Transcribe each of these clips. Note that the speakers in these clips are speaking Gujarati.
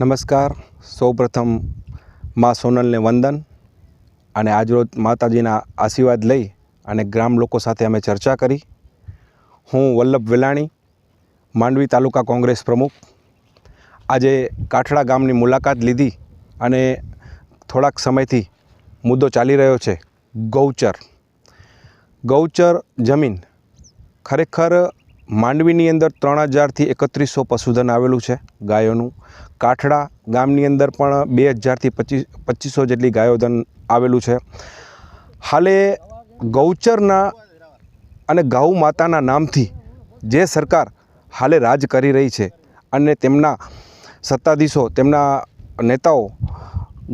નમસ્કાર. સૌપ્રથમ મા સોનલને વંદન અને આજરોજ માતાજીના આશીર્વાદ લઈ અને ગ્રામ લોકો સાથે અમે ચર્ચા કરી. હું વલ્લભ વેલાણી, માંડવી તાલુકા કોંગ્રેસ પ્રમુખ. આજે કાઠડા ગામની મુલાકાત લીધી અને થોડાક સમયથી મુદ્દો ચાલી રહ્યો છે. ગૌચર. ગૌચર જમીન ખરેખર માંડવીની અંદર ત્રણ હજારથી એકત્રીસો પશુધન આવેલું છે ગાયોનું. કાઠડા ગામની અંદર પણ બે હજારથી પચીસ પચીસો જેટલી ગાયોધન આવેલું છે. હાલે ગૌચરના અને ગૌ માતાના નામથી જે સરકાર હાલે રાજ કરી રહી છે અને તેમના સત્તાધીશો, તેમના નેતાઓ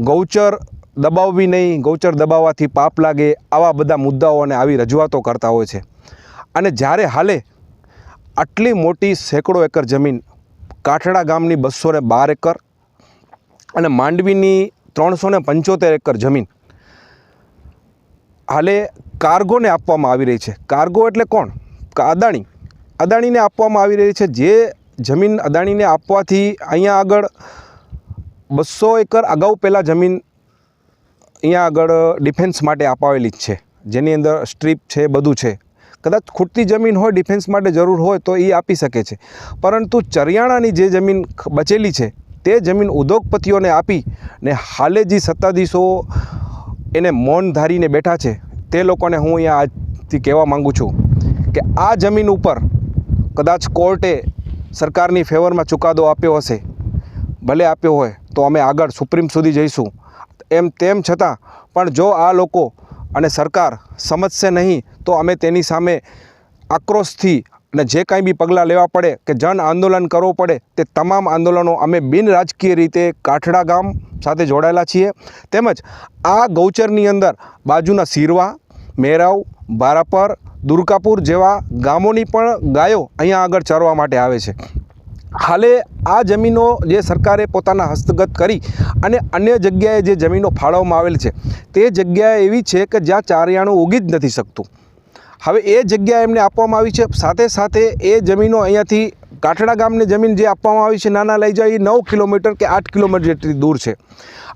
ગૌચર દબાવવી નહીં, ગૌચર દબાવવાથી પાપ લાગે આવા બધા મુદ્દાઓ અને આવી રજૂઆતો કરતા હોય છે. અને જ્યારે હાલે આટલી મોટી સેંકડો એકર જમીન કાઠડા ગામની બસો ને બાર એકર અને માંડવીની ત્રણસો ને પંચોતેર એકર જમીન હાલે કાર્ગોને આપવામાં આવી રહી છે. કાર્ગો એટલે કોણ? અદાણી. અદાણીને આપવામાં આવી રહી છે. જે જમીન અદાણીને આપવાથી અહીંયા આગળ બસો એકર અગાઉ પહેલાં જમીન અહીંયા આગળ ડિફેન્સ માટે અપાવેલી જ છે. જેની અંદર સ્ટ્રીપ છે, બધું છે. કદાચ ખૂટતી જમીન હોય ડિફેન્સ માટે જરૂર હોય તો એ આપી શકે છે. પરંતુ ચરિયાણાની જે જમીન બચેલી છે, તે જમીન ઉદ્યોગપતિઓને આપી ને હાલે જે સત્તાધીશો એને મૌન ધારીને બેઠા છે, તે લોકોને હું અહીંયા આજથી કહેવા માગું છું કે આ જમીન ઉપર કદાચ કોર્ટે સરકારની ફેવરમાં ચુકાદો આપ્યો હશે, ભલે આપ્યો હોય, તો અમે આગળ, સુપ્રીમ સુધી જઈશું. એમ તેમ છતાં, પણ જો આ લોકો અને સરકાર સમજશે નહીં, તો અમે તેની સામે આક્રોશથી અને જે કાંઈ બી પગલાં લેવા પડે કે જન આંદોલન કરવું પડે, તે તમામ આંદોલનો અમે બિન રાજકીય રીતે કાઠડા ગામ સાથે જોડાયેલા છીએ. તેમજ આ ગૌચરની અંદર બાજુના સિરવા મેરાવ, બારાપર, દુર્ગાપુર જેવા ગામોની પણ ગાયો અહીંયા આગળ ચરવા માટે આવે છે. હાલે આ જમીનો જે સરકારે પોતાના હસ્તગત કરી અને અન્ય જગ્યાએ જે જમીનો ફાળવવામાં આવેલ છે, તે જગ્યા એવી છે કે જ્યાં ચારિયાણું ઉગી જ નથી શકતું. હવે એ જગ્યા એમને આપવામાં આવી છે, સાથે સાથે એ જમીનો અહીંયાથી કાઠડા ગામની જમીન જે આપવામાં આવી છે, નાના લઈ જાય એ નવ કિલોમીટર કે આઠ કિલોમીટર જેટલી દૂર છે.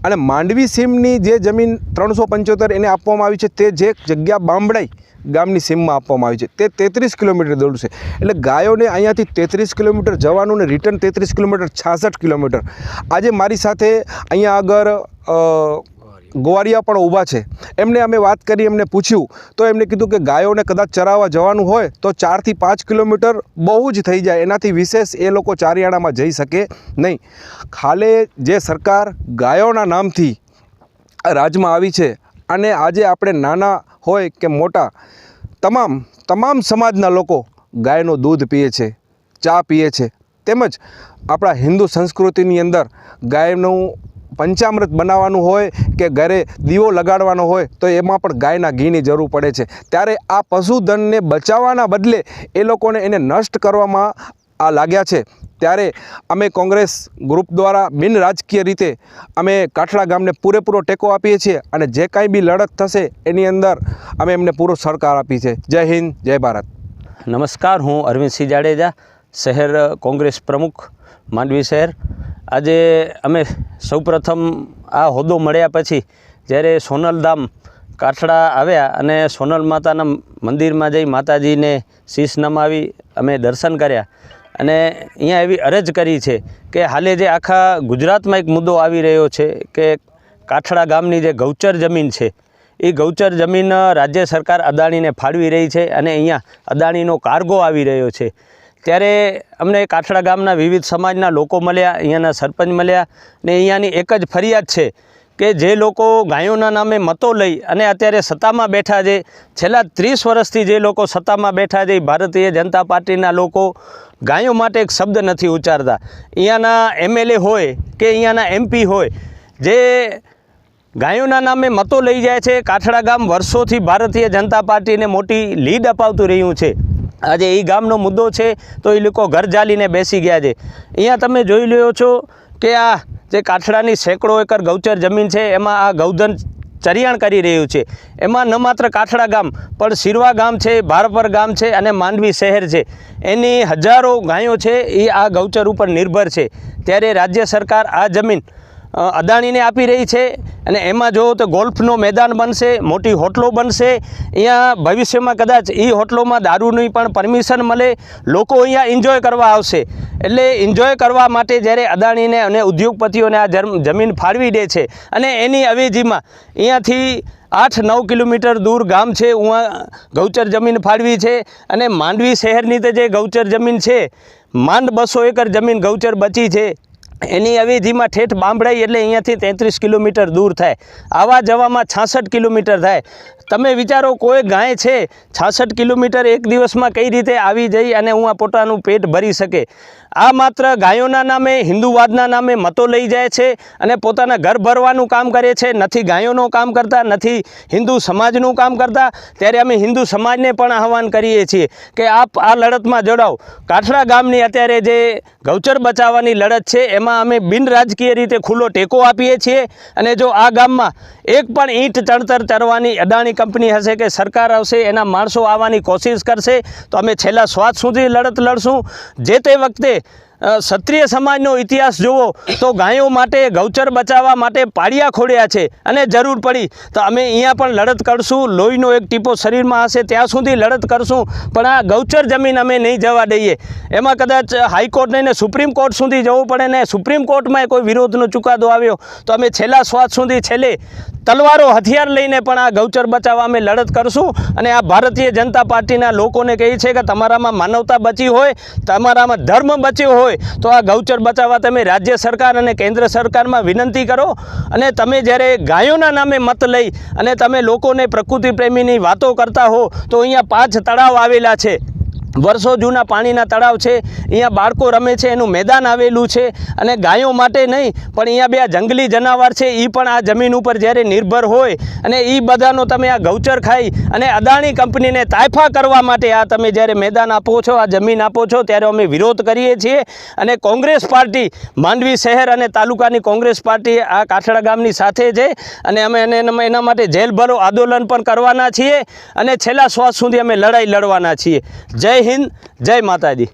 અને માંડવી સીમની જે જમીન ત્રણસો પંચોતેર એને આપવામાં આવી છે, તે જે જગ્યા બામડાઈ ગામની સીમમાં આપવામાં આવી છે. તે તેત્રીસ કિલોમીટર દૂર છે. એટલે ગાયોને અહીંયાથી તેત્રીસ કિલોમીટર જવાનું ને રિટર્ન તેત્રીસ કિલોમીટર, છાસઠ કિલોમીટર. આજે મારી સાથે અહીંયા આગળ ગોવારિયા પણ ઊભા છે. એમને અમે વાત કરી, એમને પૂછ્યું. તો એમને કીધું કે ગાયોને કદાચ ચરાવવા જવાનું હોય તો ચારથી પાંચ કિલોમીટર બહુ જ થઈ જાય. એનાથી વિશેષ એ લોકો ચારિયાણામાં જઈ શકે નહીં. ખાલે જે સરકાર ગાયોના નામથી રાજમાં આવી છે અને આજે આપણે નાના હોય કે મોટા, તમામ તમામ સમાજના લોકો ગાયનું દૂધ પીએ છે, ચા પીએ છે. તેમજ આપણા હિન્દુ સંસ્કૃતિની અંદર ગાયનું પંચામૃત બનાવવાનું હોય કે ઘરે દીવો લગાડવાનો હોય તો એમાં પણ ગાયના ઘીની જરૂર પડે છે. ત્યારે આ પશુધનને બચાવવાના બદલે એ લોકોને એને નષ્ટ કરવામાં આ લાગ્યા છે. ત્યારે અમે કોંગ્રેસ ગ્રુપ દ્વારા બિન રાજકીય રીતે અમે કાઠડા ગામને પૂરેપૂરો ટેકો આપીએ છીએ અને જે કાંઈ બી લડત થશે એની અંદર અમે એમને પૂરો સરકાર આપીએ છીએ જય હિન્દ, જય ભારત. નમસ્કાર, હું અરવિંદસિંહ જાડેજા, શહેર કોંગ્રેસ પ્રમુખ, માંડવી શહેર. આજે અમે સૌપ્રથમ આ હોદ્દો મળ્યા પછી જ્યારે સોનલધામ કાઠડા આવ્યા અને સોનલ માતાના મંદિરમાં જઈ માતાજીને શીશ નમાવી અમે દર્શન કર્યા. અને અહીંયા એવી અરજ કરી છે કે હાલે જે આખા ગુજરાતમાં એક મુદ્દો આવી રહ્યો છે કે કાઠડા ગામની જે ગૌચર જમીન છે, એ ગૌચર જમીન રાજ્ય સરકાર અદાણીને ફાળવી રહી છે અને અહીંયા અદાણીનો કાર્ગો આવી રહ્યો છે. ત્યારે અમને કાઠડા ગામના વિવિધ સમાજના લોકો મળ્યા, અહીંયાના સરપંચ મળ્યા ને અહીંયાની એક જ ફરિયાદ છે કે જે લોકો ગાયોના નામે મતો લઈ અને અત્યારે સત્તામાં બેઠા છે. છેલ્લા ત્રીસ વર્ષથી જે લોકો સત્તામાં બેઠા છે ભારતીય જનતા પાર્ટીના લોકો ગાયો માટે એક શબ્દ નથી ઉચ્ચારતા. અહીંયાના એમએલએ હોય કે અહીંયાના એમપી હોય, જે ગાયોના નામે મતો લઈ જાય છે, કાઠડા ગામ વર્ષોથી ભારતીય જનતા પાર્ટીને મોટી લીડ અપાવતું રહ્યું છે. આજે એ ગામનો મુદ્દો છે, તો એ લોકો ઘર જાલીને બેસી ગયા છે. અહીંયા તમે જોઈ લ્યો છો કે આ જે કાઠડાની સેંકડો એકર ગૌચર જમીન છે, એમાં આ ગૌધન ચરિયાણ કરી રહ્યું છે. એમાં ન માત્ર કાઠડા ગામ, પણ સિરવા ગામ છે, ભારપર ગામ છે અને માંડવી શહેર છે. એની હજારો ગાયો છે, એ આ ગૌચર ઉપર નિર્ભર છે. ત્યારે રાજ્ય સરકાર આ જમીન અદાણીને આપી રહી છે અને એમાં જો તો ગોલ્ફનો મેદાન બનશે, મોટી હોટલો બનશે. અહીંયા ભવિષ્યમાં કદાચ એ હોટલોમાં દારૂની પણ પરમિશન મળે. લોકો અહીંયા એન્જોય કરવા આવશે. એટલે એન્જોય કરવા માટે જ્યારે અદાણીને અને ઉદ્યોગપતિઓને આ જમ- જમીન ફાળવી દે છે અને એની અવેજીમાં અહીંયાથી આઠ નવ કિલોમીટર દૂર ગામ છે ઉવા ગૌચર જમીન ફાળવી છે અને માંડવી શહેરની તો જે ગૌચર જમીન છે, માંડ બસો એકર જમીન ગૌચર બચી છે. એની અવેજીમાં ઠેઠ બાંભળાઈ એટલે અહીંયાથી તેત્રીસ કિલોમીટર દૂર થાય. આવા જવામાં છાસઠ કિલોમીટર થાય. તમે વિચારો, કોઈ ગાય છે, છાસઠ કિલોમીટર એક દિવસમાં કઈ રીતે આવી જઈ અને હું આ પોતાનું પેટ ભરી શકે? આ માત્ર ગાયોના નામે, હિન્દુવાદના નામે મતો લઈ જાય છે અને પોતાના ઘર ભરવાનું કામ કરે છે. નથી ગાયોનું કામ કરતા, નથી હિન્દુ સમાજનું કામ કરતા. ત્યારે અમે હિન્દુ સમાજને પણ આહવાન કરીએ છીએ કે આપ આ લડતમાં જોડાઓ. કાઠડા ગામની અત્યારે જે ગૌચર બચાવવાની લડત છે, એમાં અમે બિન રાજકીય રીતે ખુલ્લો ટેકો આપીએ છીએ. અને જો આ ગામમાં એક પણ ઈંટ ચણતર ચરવાની અદાણી કંપની હશે કે સરકાર આવશે, એના માણસો આવવાની કોશિશ કરશે, તો અમે છેલ્લા શ્વાસ સુધી લડત લડશું. જે તે વખતે ક્ષત્રિય સમાજનો ઇતિહાસ જુઓ તો ગાયો માટે, ગૌચર બચાવવા માટે પાળિયા ખોડ્યા છે અને જરૂર પડી. તો અમે અહીંયા પણ લડત કરશું, લોહીનો એક ટીપો શરીરમાં હશે, ત્યાં સુધી લડત કરશું, પણ આ ગૌચર જમીન અમે નહીં જવા દઈએ. એમાં કદાચ હાઈકોર્ટ નહીં ને સુપ્રીમ કોર્ટ સુધી જવું પડે ને સુપ્રીમ કોર્ટમાં કોઈ વિરોધનો ચુકાદો આવ્યો, તો અમે છેલ્લા શ્વાસ સુધી છેલ્લે તલવારો હથિયાર લઈને પણ આ ગૌચર બચાવવા અમે લડત કરશું. અને આ ભારતીય જનતા પાર્ટીના લોકોને કહે છે કે તમારામાં માનવતા બચી હોય, તમારામાં ધર્મ બચ્યો હોય, તો આ ગૌચર બચાવવા તમે રાજ્ય સરકાર અને કેન્દ્ર સરકારમાં વિનંતી કરો. અને તમે જ્યારે ગાયોના નામે મત લઈ અને તમે લોકોને પ્રકૃતિ પ્રેમીની વાતો કરતા હો, તો અહીંયા પાંચ તળાવ આવેલા છે. વર્ષો જૂના પાણીના તળાવ છે, અહીંયા બાળકો રમે છે, એનું મેદાન આવેલું છે અને ગાયો માટે નહીં, પણ અહીંયા બે જંગલી જનાવર છે એ પણ આ જમીન ઉપર જ્યારે નિર્ભર હોય અને એ બધાનો તમે આ ગૌચર ખાઈ અને અદાણી કંપનીને તાયફા કરવા માટે આ તમે જ્યારે મેદાન આપો છો, આ જમીન આપો છો, ત્યારે અમે વિરોધ કરીએ છીએ અને કોંગ્રેસ પાર્ટી, માંડવી શહેર અને તાલુકાની કોંગ્રેસ પાર્ટી આ કાઠડા ગામની સાથે છે અને અમે એના એના માટે જેલભરો આંદોલન પણ કરવાના છીએ અને છેલ્લા શ્વાસ સુધી અમે લડાઈ લડવાના છીએ. જય હિન્દ જય માતાજી.